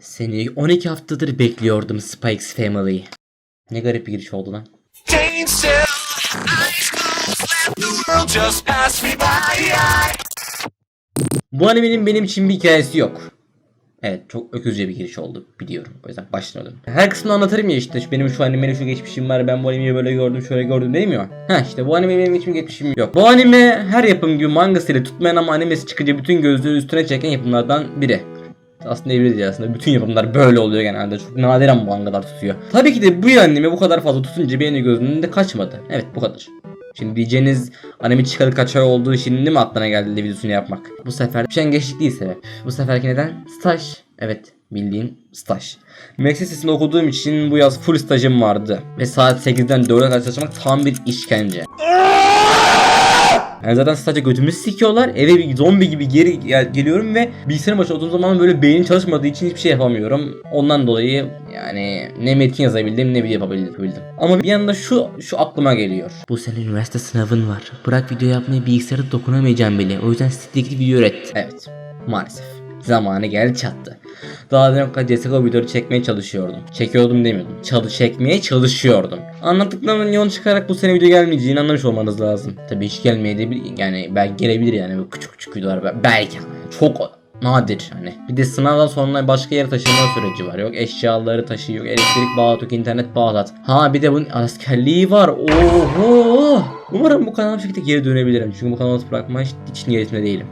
Seni 12 haftadır bekliyordum Spikes Family. Ne garip bir giriş oldu lan. Bu animenin benim için bir hikayesi yok. Evet çok öküzce bir giriş oldu biliyorum. O yüzden başlamadım. Her kısmını anlatırım ya işte benim şu animenin şu geçmişim var ben bu animeyi böyle gördüm şöyle gördüm değil mi o? Ha işte bu anime benim hiçbir geçmişim yok. Bu anime her yapım gibi mangasıyla tutmayan ama animesi çıkınca bütün gözleri üstüne çeken yapımlardan biri. Aslında evli değil aslında. Bütün yapımlar böyle oluyor genelde. Çok nadiren mangalar tutuyor. Tabii ki de bu anime bu kadar fazla tutunca benim gözümün de kaçmadı. Evet bu kadar. Şimdi diyeceğiniz anime çıkalı kaç ay olduğu şimdi mi aklına geldi de videosunu yapmak? Bu sefer üşengeçlik değil sebep. Bu seferki neden? Staj. Evet bildiğin staj. Meslek Lisesi'nde okuduğum için bu yaz full stajım vardı. Ve saat 8'den 4'e kadar çalışmak tam bir işkence. Yani zaten sadece götümü sikiyorlar. Eve bir zombi gibi geri gel- geliyorum ve bilgisayarın başına oturduğum zaman böyle beynim çalışmadığı için hiçbir şey yapamıyorum. Ondan dolayı yani ne metin yazabildim ne video yapabildim. Ama bir yanda şu şu aklıma geliyor. Bu sene üniversite sınavın var. Bırak video yapmayı bilgisayara dokunamayacağım bile. O yüzden siteye gidip video üret. Evet. Maalesef. Zamanı geldi çattı. Daha dün kadar CSGO videoları çekmeye çalışıyordum. Çekiyordum demiyordum. Çalı çekmeye çalışıyordum. Anlattıklarımın yoğun çıkarak bu sene video gelmeyeceğini anlamış olmanız lazım. Tabii hiç gelmeyebilir yani belki gelebilir yani böyle küçük küçük videolar Bel- belki çok nadir hani. Bir de sınavdan sonra başka yere taşınma süreci var. Yok eşyaları taşı yok elektrik bağlat yok internet bağlat. Ha bir de bunun askerliği var. Oho. Umarım bu kanala bir şekilde geri dönebilirim. Çünkü bu kanalı bırakma hiç, hiç niyetinde değilim.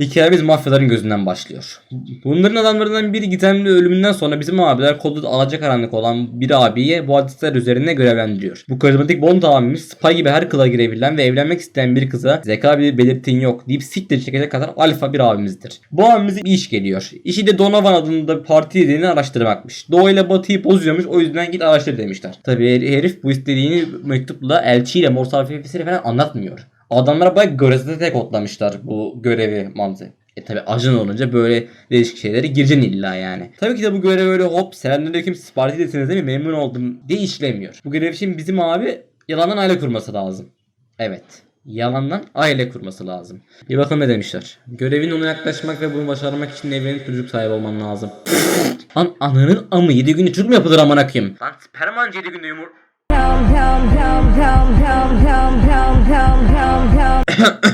Hikayemiz mafyaların gözünden başlıyor. Bunların adamlarından biri gizemli ölümünden sonra bizim abiler kodu alacakaranlık olan bir abiye bu hadisler üzerine görevlendiriyor. Bu karizmatik Bond abimiz Spy gibi her kıla girebilen ve evlenmek isteyen bir kıza zeka bir belirtin yok deyip siktir çekecek kadar alfa bir abimizdir. Bu abimize bir iş geliyor. İşi de Donovan adında bir parti dediğini araştırmakmış. Doğu ile batıyı bozuyormuş o yüzden git araştır demişler. Tabi herif bu istediğini mektupla elçiyle mor sayfasıyla falan anlatmıyor. Adamlara bayağı gazetede kodlamışlar bu görevi mantığı. E tabi ajan olunca böyle değişik şeylere gireceksin illa yani. Tabii ki de bu görev öyle hop selamünaleyküm siz partidesiniz değil mi memnun oldum diye işlemiyor. Bu görev için bizim abi yalandan aile kurması lazım. Evet. Yalandan aile kurması lazım. Bir bakın ne demişler. Görevin ona yaklaşmak ve bunu başarmak için evlenip çocuk sahibi olman lazım. Lan ananın amı 7 günde çocuk mu yapılır amına koyayım? Lan sperman 7 günde yumur...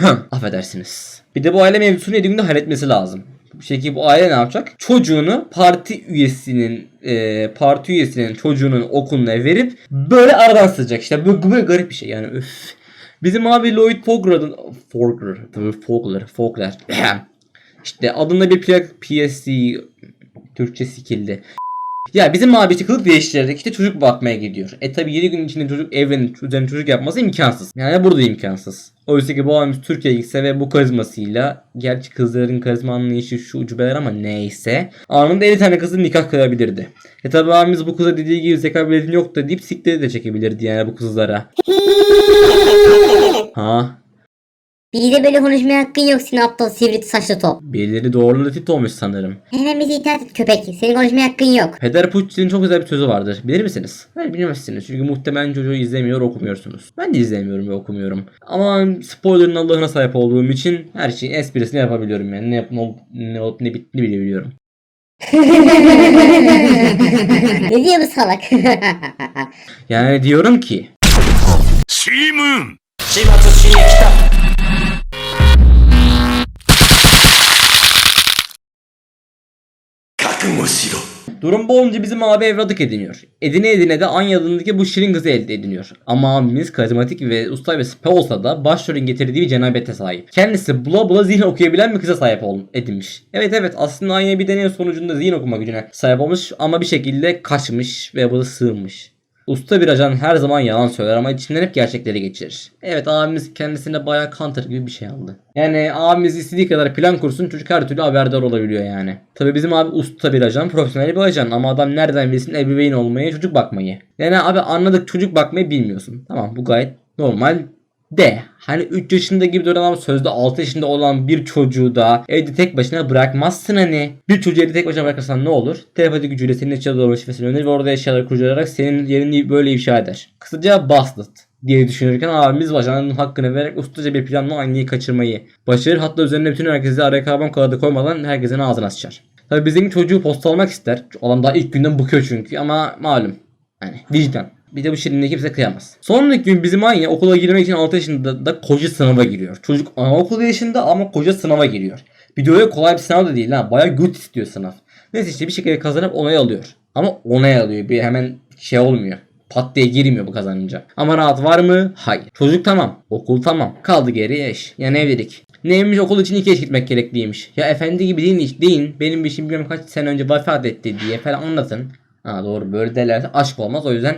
Affedersiniz. Bir de bu aile mevzusunu 7 günde halletmesi lazım. Bu şekilde bu aile ne yapacak? Çocuğunu parti üyesinin e, parti üyesinin çocuğunun okuluna verip böyle aradan sızacak. İşte bu böyle garip bir şey yani öf. Bizim abi Lloyd Fogler'ın Fogler, Fogler, Fogler. işte adında bir plak PSC Türkçe sikildi. Ya bizim abi işte kılık değiştirerek işte çocuk bakmaya gidiyor. E tabi 7 gün içinde çocuk evlenip üzerine çocuk yapması imkansız. Yani burada imkansız. Oysa ki bu abimiz Türkiye'ye gitse ve bu karizmasıyla gerçi kızların karizma anlayışı şu ucubeler ama neyse anında 50 tane kızın nikah kıyabilirdi. E tabi abimiz bu kıza dediği gibi zeka biletin yok da deyip sikleri de çekebilirdi yani bu kızlara. ha Bir de böyle konuşmaya hakkın yok senin aptal sivri saçlı top. birileri doğru latit olmuş sanırım. Hemen bizi itaat et köpek. Senin konuşmaya hakkın yok. Peder Pucci'nin çok güzel bir sözü vardır. Bilir misiniz? Hayır bilmezsiniz. Çünkü muhtemelen çocuğu izlemiyor okumuyorsunuz. Ben de izlemiyorum ve okumuyorum. Ama spoilerın Allah'ına sahip olduğum için her şeyin esprisini yapabiliyorum yani. Ne, yap, ne, olup, ne olup ne bittiğini bile biliyorum. ne diyor bu salak? Yani diyorum ki シームーン Durum bu olunca bizim abi evladık ediniyor. Edine edine de Anya adındaki bu şirin kızı elde ediniyor. Ama abimiz karizmatik ve usta ve spe olsa da başrolün getirdiği bir cenabete sahip. Kendisi bula bula zihin okuyabilen bir kıza sahip ol, edinmiş. Evet evet aslında Anya bir deney sonucunda zihin okuma gücüne sahip olmuş ama bir şekilde kaçmış ve bunu sığınmış. Usta bir ajan her zaman yalan söyler ama içinden hep gerçekleri geçirir. Evet abimiz kendisine bayağı counter gibi bir şey aldı. Yani abimiz istediği kadar plan kursun çocuk her türlü haberdar olabiliyor yani. Tabi bizim abi usta bir ajan, profesyonel bir ajan ama adam nereden bilsin ebeveyn olmayı, çocuk bakmayı. Yani abi anladık çocuk bakmayı bilmiyorsun. Tamam bu gayet normal De hani 3 yaşında gibi duran ama sözde 6 yaşında olan bir çocuğu da evde tek başına bırakmazsın hani. Bir çocuğu evde tek başına bırakırsan ne olur? Telepati gücüyle senin içine doğru şifresini öner ve orada eşyaları kurcalayarak senin yerini böyle ifşa eder. Kısaca bastard diye düşünürken abimiz bacananın hakkını vererek ustaca bir planla aynıyı kaçırmayı başarır. Hatta üzerine bütün herkesi araya karbon kağıdı koymadan herkesin ağzına sıçar. Tabi bizim çocuğu postalamak ister. Adam daha ilk günden bıkıyor çünkü ama malum. Yani vicdan. Bir de bu şirinliğe kimse kıyamaz. Sonraki gün bizim aynı okula girmek için 6 yaşında da koca sınava giriyor. Çocuk anaokulu yaşında ama koca sınava giriyor. Bir de öyle kolay bir sınav da değil ha. Baya güç istiyor sınav. Neyse işte bir şekilde kazanıp onay alıyor. Ama onay alıyor. Bir hemen şey olmuyor. Pat diye girmiyor bu kazanınca. Ama rahat var mı? Hayır. Çocuk tamam. Okul tamam. Kaldı geriye eş. Yani evlilik. Neymiş okul için iki eş gitmek gerekliymiş. Ya efendi gibi değil hiç deyin. Benim bir işim bilmem kaç sene önce vefat etti diye falan anlatın. Ha doğru böyle derlerse aşk olmaz. O yüzden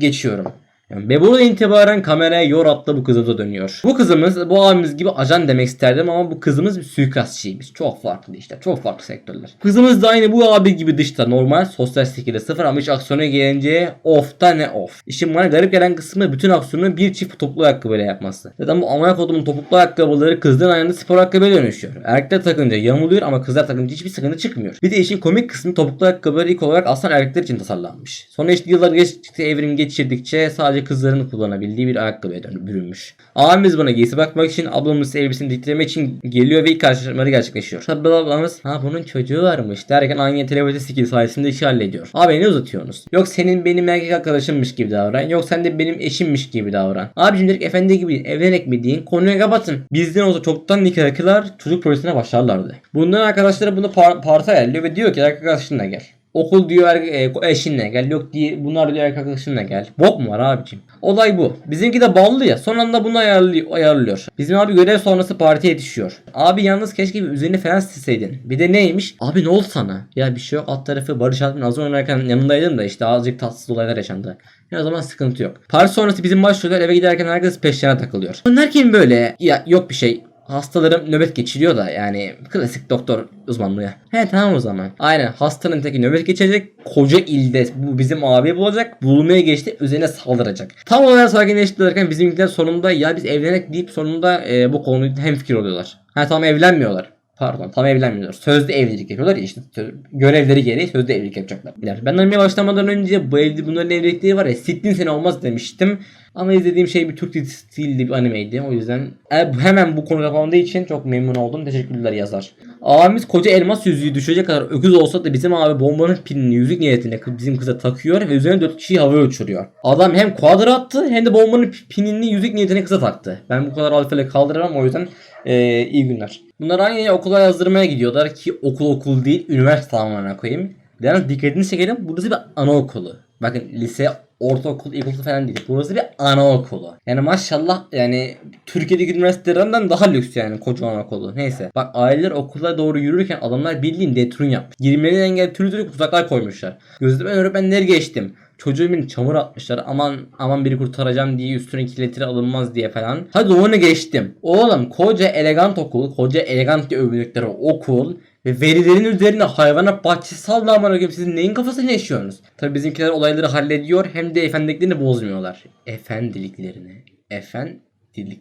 geçiyorum. Yani ve buradan itibaren kameraya yor atla bu kızımıza dönüyor. Bu kızımız bu abimiz gibi ajan demek isterdim ama bu kızımız bir suikastçıymış. Çok farklı işte. Çok farklı sektörler. Kızımız da aynı bu abi gibi dışta normal. Sosyal skill'e sıfır ama iş aksiyona gelince off da ne off. İşin bana garip gelen kısmı bütün aksiyonu bir çift topuklu ayakkabıyla yapması. Zaten bu amına kodumun topuklu ayakkabıları kızların ayağında spor ayakkabıya dönüşüyor. Erkekler takınca yamuluyor ama kızlar takınca hiçbir sıkıntı çıkmıyor. Bir de işin komik kısmı topuklu ayakkabıları ilk olarak aslında erkekler için tasarlanmış. Sonra işte yıllar geçtikçe evrim geçirdikçe sadece kızların kullanabildiği bir ayakkabıya bürünmüş. Abimiz buna giysi bakmak için ablamız elbisini diktirmek için geliyor ve ilk karşılaşmaları gerçekleşiyor. Tabi ablamız ha bunun çocuğu varmış derken aynı telepati skill sayesinde işi hallediyor. Abi ne uzatıyorsunuz? Yok senin benim erkek arkadaşımmış gibi davran. Yok sen de benim eşimmiş gibi davran. Abicim direkt efendi gibi evlenek mi deyin konuyu kapatın. Bizden olsa çoktan nikahlılar çocuk projesine başlarlardı. Bundan arkadaşları bunu par parti ayarlıyor ve diyor ki erkek arkadaşınla gel. Okul diyor er- e, eşinle gel. Yok diye bunlar diyor erkek arkadaşınla gel. Bok mu var abicim? Olay bu. Bizimki de ballı ya. Son anda bunu ayarlıyor. Bizim abi görev sonrası partiye yetişiyor. Abi yalnız keşke bir üzerini falan silseydin. Bir de neymiş? Abi ne oldu sana? Ya bir şey yok. Alt tarafı Barış Alp'in az oynarken yanındaydım da işte azıcık tatsız olaylar yaşandı. Ya o zaman sıkıntı yok. Parti sonrası bizim başroller eve giderken herkes peşlerine takılıyor. Bunlar kim böyle? Ya yok bir şey. Hastalarım nöbet geçiriyor da yani klasik doktor uzmanlığı. He tamam o zaman. Aynen hastanın teki nöbet geçirecek. Koca ilde bu bizim abi bulacak. Bulmaya geçti üzerine saldıracak. Tam olarak sakinleştirirken bizimkiler sonunda ya biz evlenek deyip sonunda e, bu konuyu hemfikir oluyorlar. Ha tamam evlenmiyorlar. Pardon tam evlenmiyorlar. Sözde evlilik yapıyorlar ya işte söz- görevleri gereği sözde evlilik yapacaklar. Ben oynamaya başlamadan önce bu evli bunların evlilikleri var ya sittin sene olmaz demiştim. Ama izlediğim şey bir Türk dizisi stilli bir animeydi. O yüzden e, hemen bu konu kapandığı için çok memnun oldum. Teşekkürler yazar. Abimiz koca elmas yüzüğü düşecek kadar öküz olsa da bizim abi bombanın pilini yüzük niyetine bizim kıza takıyor ve üzerine 4 kişiyi havaya uçuruyor. Adam hem quadra attı hem de bombanın pi- pinini yüzük niyetine kıza taktı. Ben bu kadar alfayla kaldıramam o yüzden e, iyi günler. Bunlar aynı okula yazdırmaya gidiyorlar ki okul okul değil üniversite tamamen koyayım. Yalnız dikkatini çekelim burası bir anaokulu. Bakın lise, ortaokul, ilkokul falan değil. Burası bir anaokulu. Yani maşallah yani Türkiye'deki üniversitelerden daha lüks yani koca anaokulu. Neyse. Bak aileler okula doğru yürürken adamlar bildiğin detrun yapmış. Girmelerine engel türlü türlü tuzaklar koymuşlar. Gözleme öğretmenleri geçtim. Çocuğumun çamur atmışlar. Aman aman biri kurtaracağım diye üstüne kiletiri alınmaz diye falan. Hadi onu geçtim. Oğlum koca elegant okul, koca elegant diye övüldükleri okul ve verilerin üzerine hayvana bahçe salla aman koyayım sizin neyin kafasını yaşıyorsunuz? Tabi bizimkiler olayları hallediyor hem de efendiliklerini bozmuyorlar. Efendiliklerini. Efendilik.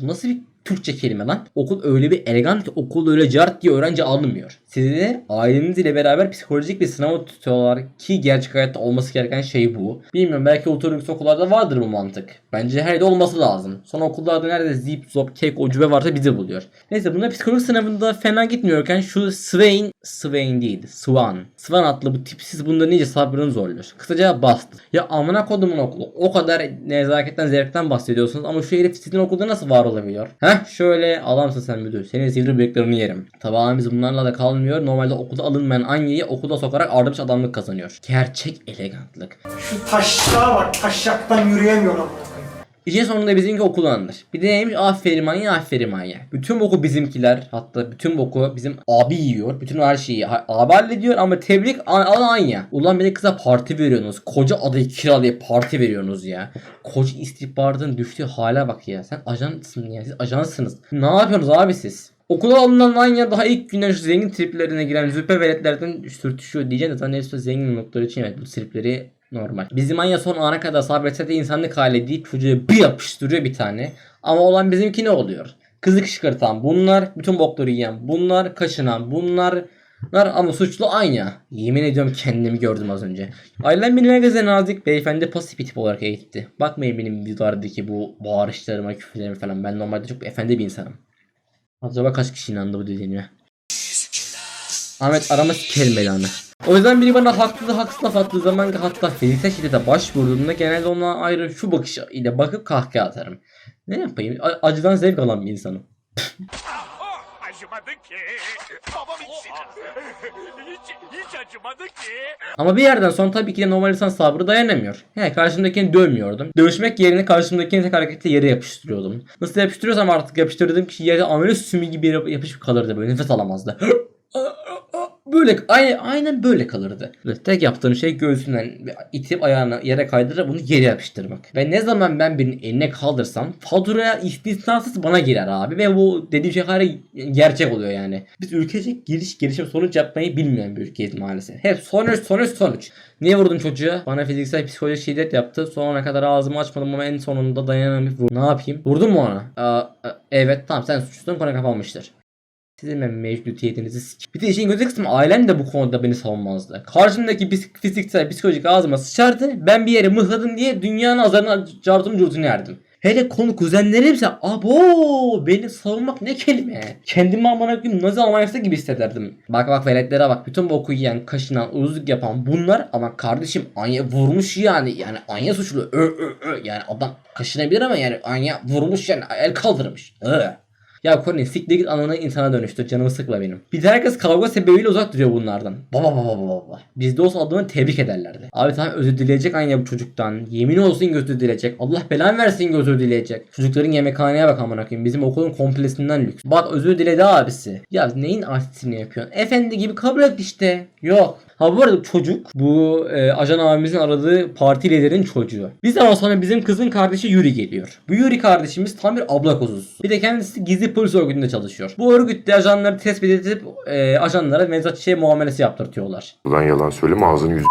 Bu nasıl bir Türkçe kelime lan? Okul öyle bir elegant ki okul öyle cart diye öğrenci alınmıyor. Sizi ailenizle ile beraber psikolojik bir sınava tutuyorlar ki gerçek hayatta olması gereken şey bu. Bilmiyorum belki oturduğumuz okullarda vardır bu mantık. Bence her yerde olması lazım. Son okullarda nerede zip zop kek ucube varsa bizi buluyor. Neyse bunlar psikolojik sınavında fena gitmiyorken şu Swain, Swain değil Swan. Swan adlı bu tipsiz bunların iyice sabrını zorluyor. Kısaca bastı. Ya amına kodumun okulu. O kadar nezaketten zevkten bahsediyorsunuz ama şu herif sizin okulda nasıl var olabiliyor? Heh şöyle adamsın sen müdür. Senin sivri bıyıklarını yerim. Tabağımız bunlarla da kalmıyor. Normalde okulda alınmayan Anya'yı okulda sokarak ardıç adamlık kazanıyor. Gerçek elegantlık. Şu taşlığa bak taşaktan yürüyemiyorum. İşin sonunda bizimki okulanır. Bir de neymiş? Aferin manya aferin manya. Bütün boku bizimkiler hatta bütün boku bizim abi yiyor. Bütün her şeyi abi hallediyor ama tebrik a- alan anya. Ulan beni kıza parti veriyorsunuz. Koca adayı kiralayıp parti veriyorsunuz ya. Koca istihbaratın düştüğü hale bak ya. Sen ajansın ya. Siz ajansınız. Ne yapıyorsunuz abi siz? Okula alınan Anya daha ilk günden şu zengin triplerine giren züppe veletlerden sürtüşüyor diyeceğim de zaten hepsi zengin oldukları için evet bu tripleri Normal. Bizim Anya son ana kadar sabretse de insanlık hali deyip çocuğu bir yapıştırıyor bir tane. Ama olan bizimki ne oluyor? Kızı kışkırtan bunlar, bütün bokları yiyen bunlar, kaşınan bunlar, bunlar ama suçlu Anya. Yemin ediyorum kendimi gördüm az önce. Ailem beni magazin nazik beyefendi pasif bir tip olarak eğitti. Bakmayın benim videolardaki bu bağırışlarıma, küfürlerime falan. Ben normalde çok efendi bir insanım. Acaba kaç kişi inandı bu dediğime? Ahmet arama sikerim belanı. O yüzden biri bana haklı haksız laf attığı zaman hatta fiziksel şiddete başvurduğumda genelde ona ayrı şu bakış ile bakıp kahkaha atarım. Ne yapayım? Acıdan zevk alan bir insanım. Acımadı ki. Babam için. hiç, hiç acımadı ki. Ama bir yerden sonra tabii ki de normal insan sabrı dayanamıyor. He karşımdakini dövmüyordum. Dövüşmek yerine karşımdakini tek hareketle yere yapıştırıyordum. Nasıl yapıştırıyorsam artık yapıştırdığım kişi yere amele sümü gibi yapışıp kalırdı böyle nefes alamazdı. Böyle aynen, böyle kalırdı. Tek yaptığım şey göğsünden itip ayağını yere kaydırıp bunu yere yapıştırmak. Ve ne zaman ben birinin eline kaldırsam faturaya istisnasız bana girer abi. Ve bu dediğim şey hala gerçek oluyor yani. Biz ülkecek giriş gelişim sonuç yapmayı bilmeyen bir ülkeyiz maalesef. Hep sonuç sonuç sonuç. Niye vurdun çocuğa? Bana fiziksel psikolojik şiddet yaptı. Sonra kadar ağzımı açmadım ama en sonunda dayanamayıp vurdum. Ne yapayım? Vurdun mu ona? Aa, a- evet tamam sen suçlusun konu kapanmıştır. Sizin ben mevcudiyetinizi sik. Bir de işin kötü kısmı ailem de bu konuda beni savunmazdı. Karşımdaki fiziksel psikolojik ağzıma sıçardı. Ben bir yere mıhladım diye dünyanın azarına cartım curtunu yerdim. Hele konu kuzenlerimse abo beni savunmak ne kelime. Kendimi amına koyayım nazi Almanya'sı gibi hissederdim. Bak bak veletlere bak bütün boku yiyen, kaşınan, uzluk yapan bunlar ama kardeşim Anya vurmuş yani. Yani Anya suçlu. Ö, ö, ö. Yani adam kaşınabilir ama yani Anya vurmuş yani el kaldırmış. Ö. Ya Corin siktir git anana insana dönüştü. Canımı sıkma benim. Bir de herkes kavga sebebiyle uzak duruyor bunlardan. Baba baba baba baba. Bizde olsa adamı tebrik ederlerdi. Abi tamam özür dileyecek Anya bu çocuktan. Yemin olsun özür dileyecek. Allah belanı versin özür dileyecek. Çocukların yemekhaneye bak amına koyayım. Bizim okulun komplesinden lüks. Bak özür diledi abisi. Ya neyin artistini yapıyorsun? Efendi gibi kabul et işte. Yok. Ha bu arada çocuk bu e, ajan abimizin aradığı parti liderin çocuğu. Bir zaman sonra bizim kızın kardeşi Yuri geliyor. Bu Yuri kardeşimiz tam bir abla kuzusu. Bir de kendisi gizli polis örgütünde çalışıyor. Bu örgütte ajanları tespit edip e, ajanlara mezat şey muamelesi yaptırtıyorlar. Ulan yalan söyleme ağzını yüz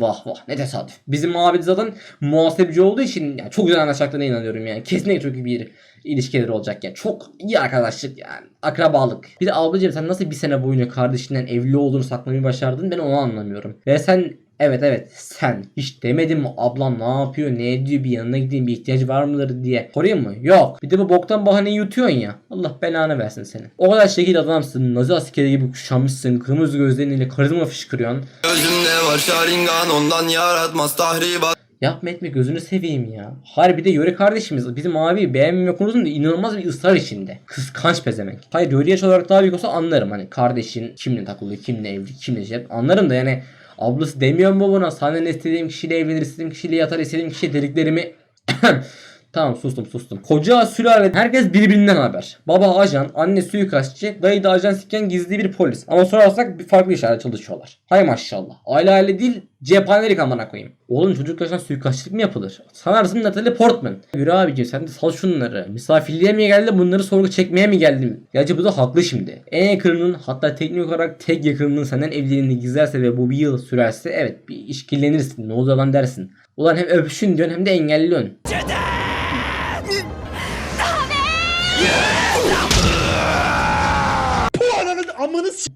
Vah vah ne tesadüf. Bizim muhabbet zaten muhasebeci olduğu için yani çok güzel anlaşacaklarına inanıyorum yani. Kesinlikle çok iyi bir ilişkileri olacak yani. Çok iyi arkadaşlık yani. Akrabalık. Bir de ablacığım sen nasıl bir sene boyunca kardeşinden evli olduğunu saklamayı başardın ben onu anlamıyorum. Ve sen evet evet sen hiç demedin mi ablam ne yapıyor ne ediyor bir yanına gideyim bir ihtiyacı var mıdır diye. Sorayım mı? Yok. Bir de bu boktan bahaneyi yutuyorsun ya. Allah belanı versin seni. O kadar şekil adamsın. Nazi askeri gibi kuşanmışsın. Kırmızı gözleriyle karizma fışkırıyorsun. Gözümde var şaringan ondan yaratmaz tahribat Yapma etme gözünü seveyim ya. Harbi de Yuri kardeşimiz bizim abi beğenmeme konusunda inanılmaz bir ısrar içinde. Kıskanç pezemek. Hayır Yuri yaş olarak daha büyük olsa anlarım. Hani kardeşin kimle takılıyor, kimle evli, kimle şey anlarım da yani ablası demiyor mu buna? Senden istediğim kişiyle evlenir, istediğim kişiyle yatar, istediğim kişiye dediklerimi Tamam sustum sustum. Koca sülale herkes birbirinden haber. Baba ajan, anne suikastçı, dayı da ajan siken gizli bir polis. Ama sorarsak bir farklı işlerde çalışıyorlar. Hay maşallah. Aile aile değil cephanelik amına koyayım. Oğlum çocuk yaştan suikastçılık mı yapılır? Sanarsın Natalie Portman. Yürü abicim sen de sal şunları. Misafirliğe mi geldin bunları sorgu çekmeye mi geldin? Gerçi bu da haklı şimdi. En yakınının hatta teknik olarak tek yakınının senden evliliğini gizlerse ve bu bir yıl sürerse evet bir işkillenirsin. Ne oluyor lan dersin. Ulan hem öpüşün diyorsun hem de engelliyorsun.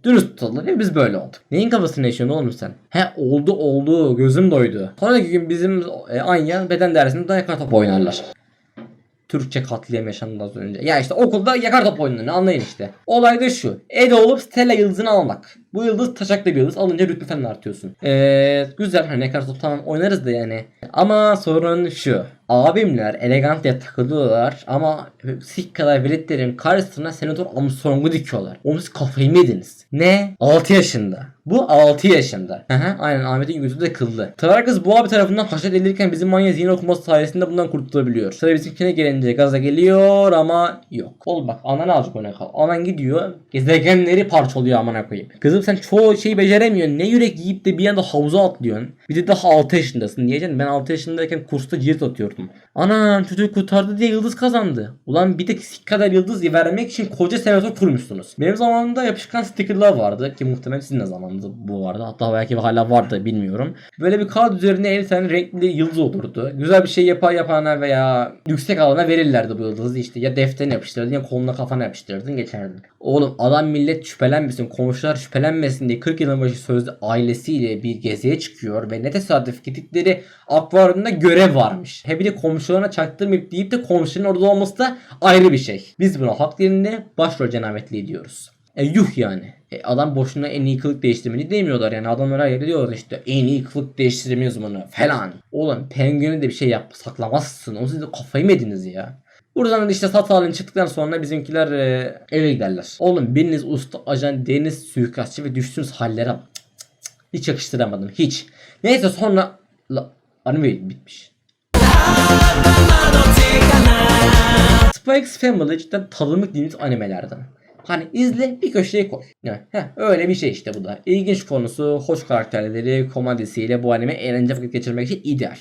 Dürüst tutalım ve biz böyle olduk. Neyin kafasını yaşıyorsun oğlum sen? He oldu oldu gözüm doydu. Sonraki gün bizim e, Anya beden dersinde dayak top oynarlar. Türkçe katliam yaşandı az önce. Ya işte okulda yakar top oyunlarını anlayın işte. Olay da şu. Ede olup Stella yıldızını almak. Bu yıldız taşaklı bir yıldız. Alınca rütbe falan artıyorsun. Eee güzel hani yakar top tamam oynarız da yani. Ama sorun şu. Abimler elegant diye takılıyorlar ama sik kadar veletlerin karşısına senatör Armstrong'u dikiyorlar. Oğlum kafayı mı yediniz? Ne? 6 yaşında. Bu 6 yaşında. Hı aynen Ahmet'in gözü de kıllı. Tarar kız bu abi tarafından haşet edilirken bizim manya zihin okuması sayesinde bundan kurtulabiliyor. Sıra bizimkine gelince gaza geliyor ama yok. Oğlum bak anan azıcık öne kal. Anan gidiyor gezegenleri parçalıyor amına koyayım. Kızım Oğlum sen çoğu şeyi beceremiyorsun. Ne yürek yiyip de bir anda havuza atlıyorsun. Bir de daha 6 yaşındasın. Diyeceksin ben 6 yaşındayken kursta cirit atıyordum. Ana çocuk kurtardı diye yıldız kazandı. Ulan bir tek sik kadar yıldız vermek için koca senatör kurmuşsunuz. Benim zamanımda yapışkan stickerlar vardı. Ki muhtemelen sizin de zamanında bu vardı. Hatta belki hala vardı bilmiyorum. Böyle bir kağıt üzerine 50 tane renkli yıldız olurdu. Güzel bir şey yapan yapana veya yüksek alana verirlerdi bu yıldızı işte. Ya defterine yapıştırdın ya koluna kafana yapıştırdın geçerdin. Oğlum adam millet şüphelenmesin, komşular şüphelenmesin diye 40 yılın başı sözde ailesiyle bir geziye çıkıyor ve ne tesadüf gittikleri akvaryumda görev varmış. He bir de komşularına çaktırmayıp deyip de komşunun orada olması da ayrı bir şey. Biz buna hak yerine başrol cenabetliği diyoruz. E yuh yani. E, adam boşuna en iyi kılık değiştirmeni demiyorlar yani adamlar her yerde diyorlar işte en iyi kılık değiştirme uzmanı falan. Oğlum pengueni de bir şey yap saklamazsın. O siz de kafayı mı ediniz ya? Buradan da işte Satalin çıktıktan sonra bizimkiler e, eve giderler. Oğlum biriniz usta ajan deniz suikastçı ve düştüğünüz hallere. Hiç yakıştıramadım hiç. Neyse sonra La, anime bitmiş. X Family cidden tadımlık dediğimiz animelerden. Hani izle bir köşeye koy. Yani, heh, öyle bir şey işte bu da. İlginç konusu, hoş karakterleri, komedisiyle bu anime eğlence vakit geçirmek için ideal.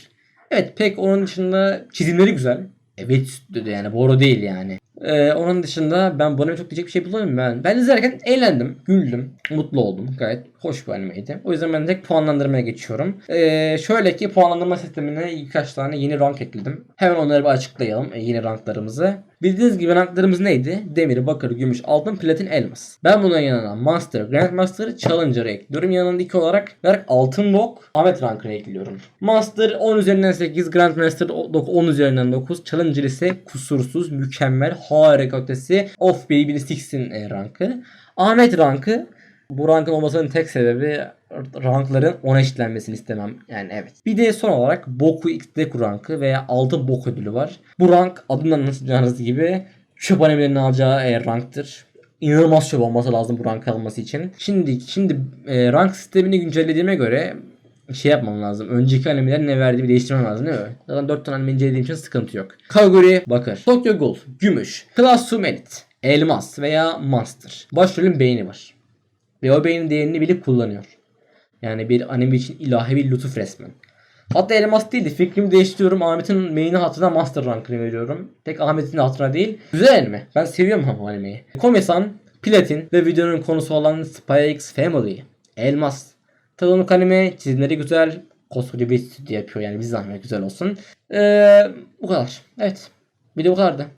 Evet pek onun dışında çizimleri güzel. Evet stüdyo yani boru değil yani. Ee, onun dışında ben bu anime çok diyecek bir şey bulamıyorum ben. Ben izlerken eğlendim, güldüm, mutlu oldum. Gayet hoş bir animeydi. O yüzden ben direkt puanlandırmaya geçiyorum. Ee, şöyle ki puanlandırma sistemine birkaç tane yeni rank ekledim. Hemen onları bir açıklayalım e, yeni ranklarımızı. Bildiğiniz gibi ranklarımız neydi? Demir, bakır, gümüş, altın, platin, elmas. Ben bunun yanına Master, Grandmaster, Challenger'ı ekliyorum. Yanında iki olarak altın log, Ahmet rankını ekliyorum. Master 10 üzerinden 8, Grandmaster 10 üzerinden 9, Challenger ise kusursuz, mükemmel, harika ötesi, of baby 6'in e, rankı. Ahmet rankı bu rankın olmasının tek sebebi rankların 10'a eşitlenmesini istemem. Yani evet. Bir de son olarak Boku X Deku rankı veya altın bok ödülü var. Bu rank adından anlayacağınız gibi çöp animelerinin alacağı e, ranktır. İnanılmaz çöp olması lazım bu rank alması için. Şimdi şimdi e, rank sistemini güncellediğime göre şey yapmam lazım. Önceki animelerin ne verdiğimi değiştirmem lazım değil mi? Zaten 4 tane anime incelediğim için sıkıntı yok. Kaguri bakır. Tokyo Gold gümüş. Classroom Elite elmas veya master. Başrolün beyni var. Ve o beynin değerini bilip kullanıyor. Yani bir anime için ilahi bir lütuf resmen. Hatta elmas değildi. Fikrimi değiştiriyorum. Ahmet'in main'i hatırına master rankını veriyorum. Tek Ahmet'in hatırına değil. Güzel anime. Ben seviyorum bu animeyi. Komi-san, Platin ve videonun konusu olan Spy X Family. Elmas. Tadımlık anime. Çizimleri güzel. Koskoca bir stüdyo yapıyor yani bir zahmet güzel olsun. Ee, bu kadar. Evet. Video bu kadardı.